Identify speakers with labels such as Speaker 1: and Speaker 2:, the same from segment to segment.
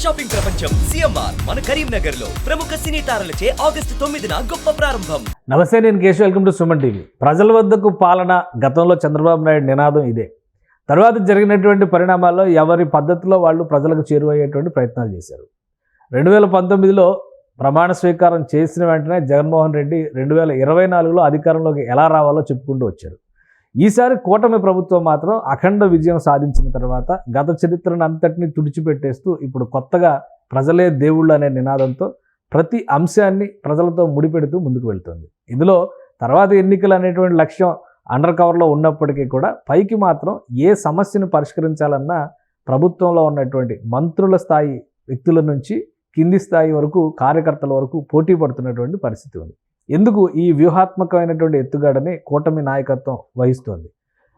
Speaker 1: Shopping ప్రపంచం CMR మన కరీంనగర్లో ప్రముఖ సినీ తారలచే ఆగస్టు తొమ్మిదిన గొప్ప ప్రారంభం.
Speaker 2: నమస్తే నేను Keshav. Welcome to Suman TV. ప్రజల వద్దకు పాలన గతంలో చంద్రబాబు నాయుడు నినాదం ఇదే. తర్వాత జరిగినటువంటి పరిణామాల్లో ఎవరి పద్ధతిలో వాళ్ళు ప్రజలకు చేరువయ్యేటువంటి ప్రయత్నాలు చేశారు. రెండు వేల పంతొమ్మిదిలో ప్రమాణ స్వీకారం చేసిన వెంటనే జగన్మోహన్ రెడ్డి రెండు వేల ఇరవై నాలుగులో అధికారంలోకి ఎలా రావాలో చెప్పుకుంటూ వచ్చారు. ఈసారి కూటమి ప్రభుత్వం మాత్రం అఖండ విజయం సాధించిన తర్వాత గత చరిత్రను అంతటిని తుడిచిపెట్టేస్తూ ఇప్పుడు కొత్తగా ప్రజలే దేవుళ్ళు అనే నినాదంతో ప్రతి అంశాన్ని ప్రజలతో ముడిపెడుతూ ముందుకు వెళ్తుంది. ఇందులో తర్వాత ఎన్నికలు అనేటువంటి లక్ష్యం అండర్ కవర్లో ఉన్నప్పటికీ కూడా పైకి మాత్రం ఏ సమస్యను పరిష్కరించాలన్నా ప్రభుత్వంలో ఉన్నటువంటి మంత్రుల స్థాయి వ్యక్తుల నుంచి కింది స్థాయి వరకు కార్యకర్తల వరకు పోటీ పడుతున్నటువంటి పరిస్థితి ఉంది. ఎందుకు ఈ వ్యూహాత్మకమైనటువంటి ఎత్తుగడని కూటమి నాయకత్వం వహిస్తోంది?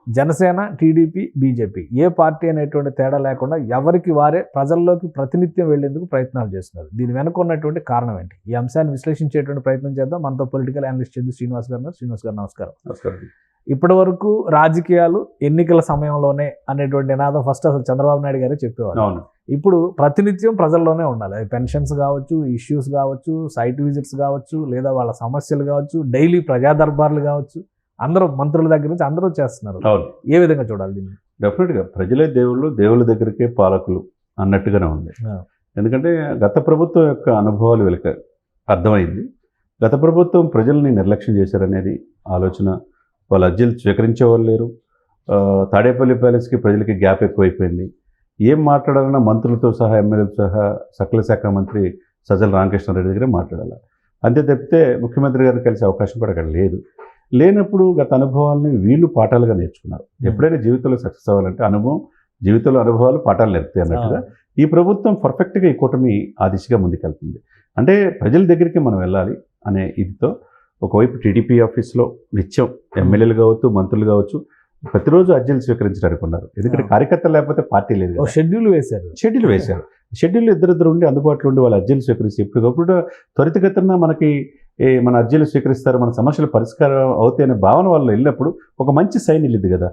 Speaker 2: Janasena TDP BJP. ఏ పార్టీ అనేటువంటి తేడా లేకుండా ఎవరికి వారే ప్రజల్లోకి ప్రతినిత్యం వెళ్ళేందుకు ప్రయత్నాలు చేస్తున్నారు. దీని వెనుక ఉన్నటువంటి కారణం ఏంటి? ఈ అంశాన్ని విశ్లేషించేటువంటి ప్రయత్నం చేద్దాం. మనతో పొలిటికల్ అనలిస్ట్ చందు శ్రీనివాస్ గారు. శ్రీనివాస్ గారు నమస్కారం.
Speaker 3: నమస్కారం.
Speaker 2: ఇప్పటి వరకు రాజకీయాలు ఎన్నికల సమయంలోనే అనేటువంటి నినాదం ఫస్ట్ అసలు చంద్రబాబు నాయుడు గారే చెప్పేవారు ఇప్పుడు ప్రతినిత్యం ప్రజల్లోనే ఉండాలి. అది పెన్షన్స్ కావచ్చు ఇష్యూస్ కావచ్చు సైట్ విజిట్స్ కావచ్చు లేదా వాళ్ళ సమస్యలు కావచ్చు డైలీ ప్రజా దర్బార్లు కావచ్చు. అందరూ మంత్రుల దగ్గర నుంచి అందరూ చేస్తున్నారు. ఏ విధంగా చూడాలి దీన్ని?
Speaker 3: డెఫినెట్గా ప్రజలే దేవుళ్ళు దేవుళ్ళ దగ్గరికే పాలకులు అన్నట్టుగానే ఉంది. ఎందుకంటే గత ప్రభుత్వం యొక్క అనుభవాలు వీళ్ళకి అర్థమైంది. గత ప్రభుత్వం ప్రజల్ని నిర్లక్ష్యం చేశారనేది ఆలోచన. వాళ్ళ అర్జీలు స్వీకరించే వాళ్ళు లేరు. తాడేపల్లి ప్యాలెస్కి ప్రజలకి గ్యాప్ ఎక్కువైపోయింది. ఏం మాట్లాడాలన్నా మంత్రులతో సహా ఎమ్మెల్యేలతో సహా సకల శాఖ మంత్రి సజ్జల రామకృష్ణారెడ్డి దగ్గర మాట్లాడాలి. అంతే తప్పితే ముఖ్యమంత్రి గారిని కలిసే అవకాశం కూడా అక్కడ లేదు. లేనప్పుడు గత అనుభవాల్ని వీళ్ళు పాఠాలుగా నేర్చుకున్నారు. ఎప్పుడైనా జీవితంలో సక్సెస్ అవ్వాలంటే అనుభవం జీవితంలో అనుభవాలు పాఠాలు నేర్పుతాయి అన్నట్టుగా ఈ ప్రభుత్వం పర్ఫెక్ట్గా ఈ కూటమి ఆ దిశగా ముందుకెళ్తుంది. అంటే ప్రజల దగ్గరికి మనం వెళ్ళాలి అనే ఇదితో ఒకవైపు టీడీపీ ఆఫీస్లో నిత్యం ఎమ్మెల్యేలు కావచ్చు మంత్రులు కావచ్చు ప్రతిరోజు అర్జీలు స్వీకరించడానికి ఉన్నారు ఎందుకంటే. కార్యకర్తలు లేకపోతే పార్టీ లేదు.
Speaker 2: షెడ్యూల్ వేశారు.
Speaker 3: షెడ్యూల్ వేశారు. షెడ్యూల్ ఇద్దరిద్దరు ఉండి అందుబాటులో ఉండి వాళ్ళ అర్జీలు స్వీకరించి ఎప్పటికప్పుడు త్వరితగతిన మనకి ఏ, మన అర్జీలు స్వీకరిస్తారు మన సమస్యలు పరిష్కారం అవుతాయి అనే భావన వాళ్ళు వెళ్ళినప్పుడు ఒక మంచి సైన్ వెళ్ళింది కదా.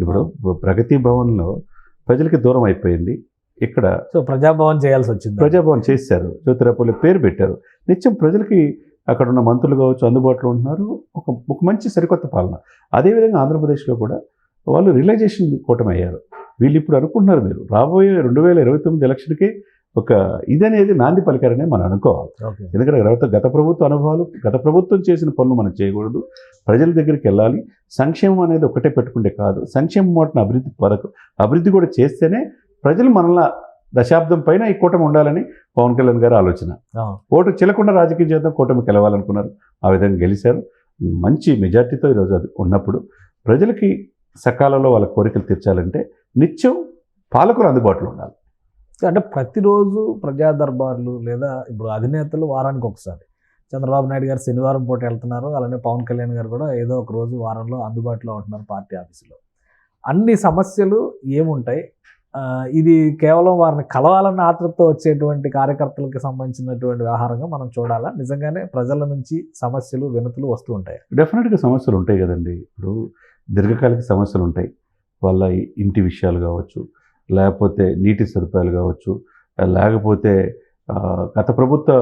Speaker 3: ఇప్పుడు ప్రగతి భవన్లో ప్రజలకి దూరం అయిపోయింది. ఇక్కడ
Speaker 2: సో ప్రజాభవన్ చేయాల్సి వచ్చింది.
Speaker 3: ప్రజాభవన్ చేశారు. జ్యోతిరాపులు పేరు పెట్టారు. నిత్యం ప్రజలకి అక్కడ ఉన్న మంత్రులు కావచ్చు అందుబాటులో ఉంటున్నారు. ఒక ఒక మంచి సరికొత్త పాలన. అదేవిధంగా ఆంధ్రప్రదేశ్లో కూడా వాళ్ళు రియలైజేషన్ కూటమి అయ్యారు వీళ్ళు ఇప్పుడు అనుకుంటున్నారు మీరు. రాబోయే రెండు వేల ఇరవై తొమ్మిది ఎలక్షన్కే ఒక ఇదనేది నాంది పలికారనే మనం అనుకోవాలి. ఎందుకంటే గత గత ప్రభుత్వ అనుభవాలు గత ప్రభుత్వం చేసిన పనులు మనం చేయకూడదు. ప్రజల దగ్గరికి వెళ్ళాలి. సంక్షేమం అనేది ఒకటే పెట్టుకుంటే కాదు. సంక్షేమం మాటను అభివృద్ధి పథకం అభివృద్ధి కూడా చేస్తేనే ప్రజలు మనల్ని దశాబ్దం పైన ఈ కూటమి ఉండాలని పవన్ కళ్యాణ్ గారి ఆలోచన. ఓటు చెల్లకుండా రాజకీయం చేద్దాం కూటమి గెలవాలనుకున్నారు. ఆ విధంగా గెలిచారు మంచి మెజార్టీతో ఈరోజు అది ఉన్నప్పుడు ప్రజలకి సకాలంలో వాళ్ళ కోరికలు తీర్చాలంటే నిత్యం పాలకులు అందుబాటులో ఉండాలి.
Speaker 2: అంటే ప్రతిరోజు ప్రజా దర్బార్లు లేదా ఇప్పుడు అధినేతలు వారానికి ఒకసారి. చంద్రబాబు నాయుడు గారు శనివారం పూట వెళ్తున్నారు. అలానే పవన్ కళ్యాణ్ గారు కూడా ఏదో ఒక రోజు వారంలో అందుబాటులో ఉంటున్నారు పార్టీ ఆఫీసులో. అన్ని సమస్యలు ఏముంటాయి? ఇది కేవలం వారిని కలవాలన్న ఆతృతతో వచ్చేటువంటి కార్యకర్తలకు సంబంధించినటువంటి వ్యవహారంగా మనం చూడాలా? నిజంగానే ప్రజల నుంచి సమస్యలు వినతులు వస్తూ ఉంటాయి?
Speaker 3: డెఫినెట్గా సమస్యలు ఉంటాయి కదండి. ఇప్పుడు దీర్ఘకాలిక సమస్యలు ఉంటాయి. వాళ్ళ ఇంటి విషయాలు కావచ్చు లేకపోతే నీటి సదుపాయాలు కావచ్చు లేకపోతే గత ప్రభుత్వ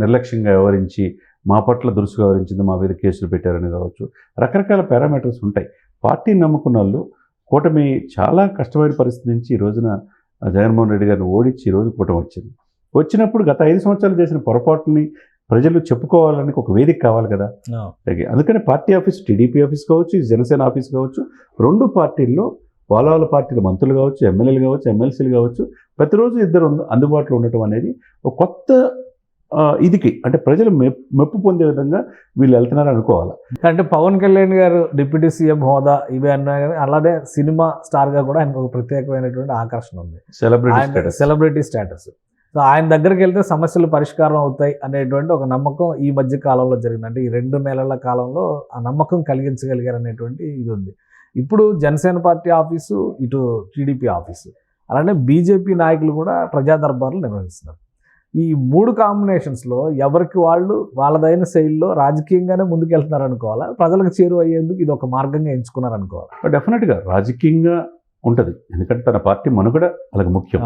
Speaker 3: నిర్లక్ష్యంగా వ్యవహరించి మా పట్ల దురుసుగా వ్యవహరించింది మా మీద కేసులు పెట్టారని కావచ్చు రకరకాల పారామీటర్స్ ఉంటాయి. పార్టీని నమ్ముకున్న వాళ్ళు కూటమి చాలా కష్టమైన పరిస్థితి నుంచి ఈ రోజున జగన్మోహన్ రెడ్డి గారిని ఓడించి ఈ రోజు కూటమి వచ్చింది. వచ్చినప్పుడు గత ఐదు సంవత్సరాలు చేసిన పొరపాట్లని ప్రజలు చెప్పుకోవాలని ఒక వేదిక కావాలి కదా. అందుకని పార్టీ ఆఫీస్ టీడీపీ ఆఫీస్ కావచ్చు జనసేన ఆఫీస్ కావచ్చు రెండు పార్టీల్లో వాళ్ళ వాళ్ళ పార్టీల మంత్రులు కావచ్చు ఎమ్మెల్యేలు కావచ్చు ఎమ్మెల్సీలు కావచ్చు ప్రతిరోజు ఇద్దరు అందు- అందుబాటులో ఉండటం అనేది ఒక కొత్త ఇదికి అంటే ప్రజలు మెప్ మెప్పు పొందే విధంగా వీళ్ళు వెళ్తున్నారు అనుకోవాలి?
Speaker 2: అంటే పవన్ కళ్యాణ్ గారు డిప్యూటీ సీఎం హోదా ఇవి అన్నా కానీ అలానే సినిమా స్టార్గా కూడా ఆయనకు ఒక ప్రత్యేకమైనటువంటి ఆకర్షణ ఉంది.
Speaker 3: సెలబ్రిటీ
Speaker 2: సెలబ్రిటీ స్టేటస్ సో ఆయన దగ్గరికి వెళ్తే సమస్యలు పరిష్కారం అవుతాయి అనేటువంటి ఒక నమ్మకం ఈ మధ్య కాలంలో జరిగింది. అంటే ఈ రెండు నెలల కాలంలో ఆ నమ్మకం కలిగించగలిగారు అనేటువంటి ఇది ఉంది. ఇప్పుడు జనసేన పార్టీ ఆఫీసు ఇటు టీడీపీ ఆఫీసు. అలానే బీజేపీ నాయకులు కూడా ప్రజా దర్బార్లు నిర్వహిస్తున్నారు. ఈ మూడు కాంబినేషన్స్లో ఎవరికి వాళ్ళు వాళ్ళదైన శైలిలో రాజకీయంగానే ముందుకెళ్తున్నారు అనుకోవాలా? ప్రజలకు చేరువ అయ్యేందుకు ఇది ఒక మార్గంగా ఎంచుకున్నారు అనుకోవాలి?
Speaker 3: డెఫినెట్గా రాజకీయంగా ఉంటుంది. ఎందుకంటే తన పార్టీ మనుగడ అలాగే ముఖ్యం.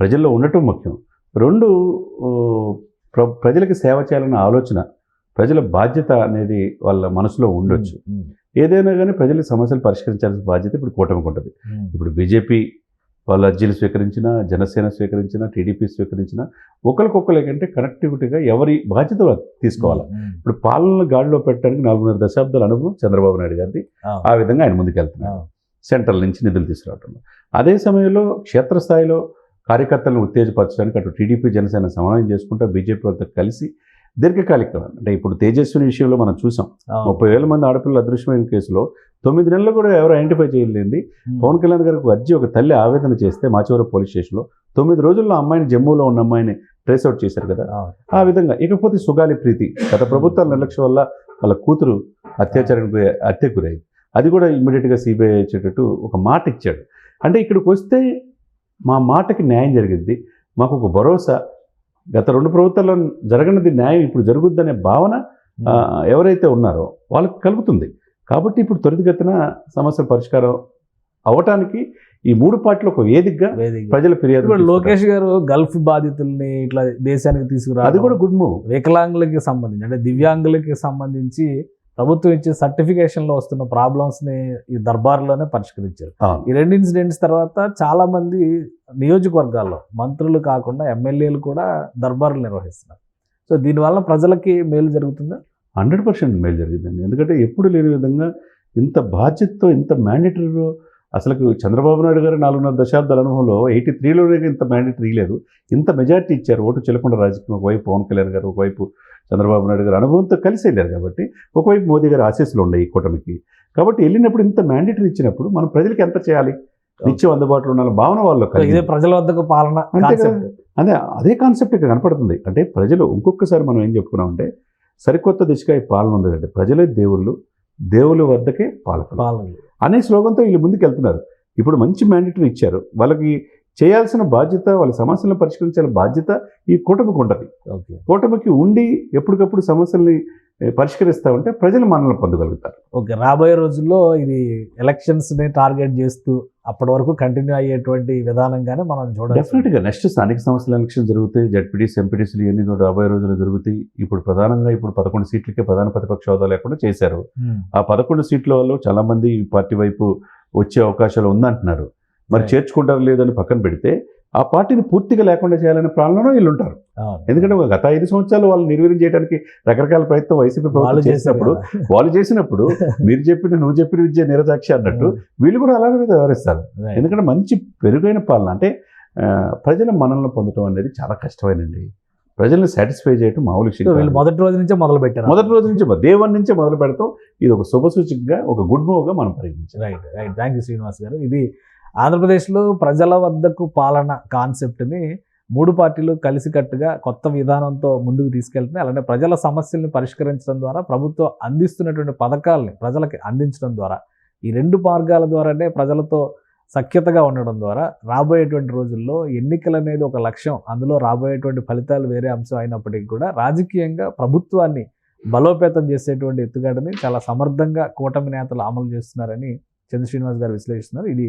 Speaker 3: ప్రజల్లో ఉండటం ముఖ్యం. రెండు ప్రజలకు సేవ చేయాలన్న ఆలోచన ప్రజల బాధ్యత అనేది వాళ్ళ మనసులో ఉండొచ్చు. ఏదైనా కానీ ప్రజల సమస్యలు పరిష్కరించాల్సిన బాధ్యత ఇప్పుడు కూటమికి ఉంటుంది.
Speaker 2: ఉమ్,
Speaker 3: ఇప్పుడు బీజేపీ వాళ్ళు అర్జీలు స్వీకరించిన జనసేన స్వీకరించిన టీడీపీ స్వీకరించిన ఒకరికొకరికంటే కనెక్టివిటీగా ఎవరి బాధ్యత తీసుకోవాలి.
Speaker 2: ఉమ్,
Speaker 3: ఇప్పుడు పాలన గాడిలో పెట్టడానికి నాలుగున్నర దశాబ్దాల అనుభవం చంద్రబాబు నాయుడు గారిది.
Speaker 2: ఆ,
Speaker 3: విధంగా ఆయన ముందుకెళ్తున్నారు సెంట్రల్ నుంచి నిధులు తీసుకురావడంలో అదే సమయంలో క్షేత్రస్థాయిలో కార్యకర్తలను ఉత్తేజపరచడానికి అటు టీడీపీ జనసేన సమన్వయం చేసుకుంటూ బీజేపీ వాళ్ళతో కలిసి దీర్ఘకాలిక. అంటే ఇప్పుడు తేజస్విని విషయంలో మనం చూసాం. ముప్పై వేల మంది ఆడపిల్లలు అదృశ్యమైన కేసులో తొమ్మిది నెలలు కూడా ఎవరు ఐడెంటిఫై చేయలేండి
Speaker 2: ఉమ్,
Speaker 3: పవన్ కళ్యాణ్ గారికి అర్జీ ఒక తల్లి ఆవేదన చేస్తే మాచవరం పోలీస్ స్టేషన్లో తొమ్మిది రోజుల్లో అమ్మాయిని జమ్మూలో ఉన్న అమ్మాయిని ట్రేస్ అవుట్ చేశారు కదా.
Speaker 2: ఆ,
Speaker 3: విధంగా ఇకపోతే సుగాలి ప్రీతి గత ప్రభుత్వాల నిర్లక్ష్యం వల్ల వాళ్ళ కూతురు అత్యాచారానికి హత్యకు గురైంది. అది కూడా ఇమ్మీడియట్గా సిబిఐ ఇచ్చేటట్టు ఒక మాట ఇచ్చాడు. అంటే ఇక్కడికి వస్తే మా మాటకి న్యాయం జరిగింది. మాకు ఒక భరోసా గత రెండు ప్రభుత్వాల్లో జరగనిది న్యాయం ఇప్పుడు జరుగుద్దనే భావన ఆ, ఎవరైతే ఉన్నారో వాళ్ళకి కలుగుతుంది కాబట్టి ఇప్పుడు త్వరితగతిన సమస్య పరిష్కారం అవటానికి ఈ మూడు పార్టీలు ఒక వేదికగా
Speaker 2: వేదిక.
Speaker 3: ప్రజల ఫిర్యాదు.
Speaker 2: లోకేష్ గారు గల్ఫ్ బాధితుల్ని ఇట్లా దేశానికి తీసుకురా
Speaker 3: అది కూడా గుడ్ మూవ్
Speaker 2: వికలాంగులకి సంబంధించి అంటే దివ్యాంగులకి సంబంధించి ప్రభుత్వం ఇచ్చే సర్టిఫికేషన్లో వస్తున్న ప్రాబ్లమ్స్ని ఈ దర్బార్లోనే పరిష్కరించారు. ఈ రెండు ఇన్సిడెంట్స్ తర్వాత చాలా మంది నియోజకవర్గాల్లో మంత్రులు కాకుండా ఎమ్మెల్యేలు కూడా దర్బార్లు నిర్వహిస్తున్నారు. సో దీనివల్ల ప్రజలకి మేలు జరుగుతుందా?
Speaker 3: హండ్రెడ్ పర్సెంట్ మేలు జరిగిందండి. ఎందుకంటే ఎప్పుడు లేని విధంగా ఇంత బాధ్యతతో ఇంత మ్యాండేటరీలో అసలు చంద్రబాబు నాయుడు గారు నాలుగున్నర దశాబ్దాల అనుభవంలో ఎయిటీ త్రీలోనే ఇంత మ్యాండేటరీ లేదు. ఇంత మెజార్టీ ఇచ్చారు. ఓటు చెల్లకుండా రాజకీయం. ఒకవైపు పవన్ కళ్యాణ్ గారు ఒకవైపు చంద్రబాబు నాయుడు గారు అనుభవంతో కలిసి వెళ్ళారు కాబట్టి ఒకవైపు మోదీ గారు ఆశీస్సులు ఉన్నాయి ఈ కూటమికి. కాబట్టి వెళ్ళినప్పుడు ఇంత మ్యాండేటరీ ఇచ్చినప్పుడు మనం ప్రజలకు ఎంత చేయాలి? నిత్యం అందుబాటులో ఉన్న భావన వాళ్ళు
Speaker 2: ఇదే ప్రజల వద్దకు పాలన
Speaker 3: అదే అదే కాన్సెప్ట్ ఇక్కడ కనపడుతుంది. అంటే ప్రజలు ఇంకొకసారి మనం ఏం చెప్పుకున్నామంటే సరికొత్త దిశగా ఈ పాలన ఉంది అంటే ప్రజలే దేవుళ్ళు దేవుళ్ళ వద్దకే పాలకులు.
Speaker 2: పాలన
Speaker 3: అనే స్లోగన్తో వీళ్ళు ముందుకు వెళ్తున్నారు ఇప్పుడు మంచి మ్యాండేటరీ ఇచ్చారు. వాళ్ళకి చేయాల్సిన బాధ్యత వాళ్ళ సమస్యలను పరిష్కరించాల్సిన బాధ్యత ఈ కూటమికి ఉంటుంది
Speaker 2: ఓకే.
Speaker 3: కూటమికి ఉండి ఎప్పటికప్పుడు సమస్యల్ని పరిష్కరిస్తా ఉంటే ప్రజలు మనల్ని పొందగలుగుతారు.
Speaker 2: ఓకే. రాబోయే రోజుల్లో ఇది ఎలక్షన్స్ని టార్గెట్ చేస్తూ అప్పటి వరకు కంటిన్యూ అయ్యేటువంటి విధానంగానే మనం చూడాలి
Speaker 3: డెఫినెట్గా నెక్స్ట్ స్థానిక సంస్థల ఎలక్షన్ జరుగుతాయి. జడ్పీటీస్ ఎంపీటీసీలు ఇవన్నీ కూడా రాబోయే రోజులు జరుగుతాయి. ఇప్పుడు ప్రధానంగా ఇప్పుడు పదకొండు సీట్లకే ప్రధాన ప్రతిపక్ష హోదా లేకుండా చేశారు. ఆ పదకొండు సీట్ల వాళ్ళు చాలా మంది ఈ పార్టీ వైపు వచ్చే అవకాశాలు ఉందంటున్నారు. మరి. చేర్చుకుంటారు లేదని పక్కన పెడితే ఆ పార్టీని పూర్తిగా లేకుండా చేయాలనే ప్లాన్లోనే వీళ్ళు ఉంటారు. ఎందుకంటే గత ఐదు సంవత్సరాలు వాళ్ళు నిర్వీర్యం చేయడానికి రకరకాల ప్రయత్నం వైసీపీ ప్రభుత్వం
Speaker 2: చేసినప్పుడు
Speaker 3: వాళ్ళు చేసినప్పుడు మీరు చెప్పిన నువ్వు చెప్పిన విద్య నిరసాక్షి అన్నట్టు వీళ్ళు కూడా అలాగే వ్యవహరిస్తారు. ఎందుకంటే మంచి పెరుగైన పాలన అంటే ప్రజల మనల్ని పొందడం అనేది చాలా కష్టమైనండి. ప్రజల్ని సాటిస్ఫై చేయడం మామూలు విషయం
Speaker 2: వీళ్ళు. మొదటి రోజు నుంచే మొదలు పెట్టారు
Speaker 3: మొదటి రోజు నుంచి దేవన్ నుంచే మొదలు పెడతాం. ఇది ఒక శుభ సూచకంగా ఒక గుడ్ మూవ్గా మనం పరిగణించాలి.
Speaker 2: Right right thank you Srinivas garu. ఇది ఆంధ్రప్రదేశ్లో ప్రజల వద్దకు పాలన కాన్సెప్ట్ని మూడు పార్టీలు కలిసికట్టుగా కొత్త విధానంతో ముందుకు తీసుకెళ్తున్నాయి. అలానే ప్రజల సమస్యల్ని పరిష్కరించడం ద్వారా ప్రభుత్వం అందిస్తున్నటువంటి పథకాలని ప్రజలకి అందించడం ద్వారా ఈ రెండు మార్గాల ద్వారానే ప్రజలతో సఖ్యతగా ఉండడం ద్వారా రాబోయేటువంటి రోజుల్లో ఎన్నికలు అనేది ఒక లక్ష్యం. అందులో రాబోయేటువంటి ఫలితాలు వేరే అంశం అయినప్పటికీ కూడా రాజకీయంగా ప్రభుత్వాన్ని బలోపేతం చేసేటువంటి ఎత్తుగడని చాలా సమర్థంగా కూటమి నేతలు అమలు చేస్తున్నారని చంద్ర శ్రీనివాస్ గారు విశ్లేషిస్తున్నారు. ఇది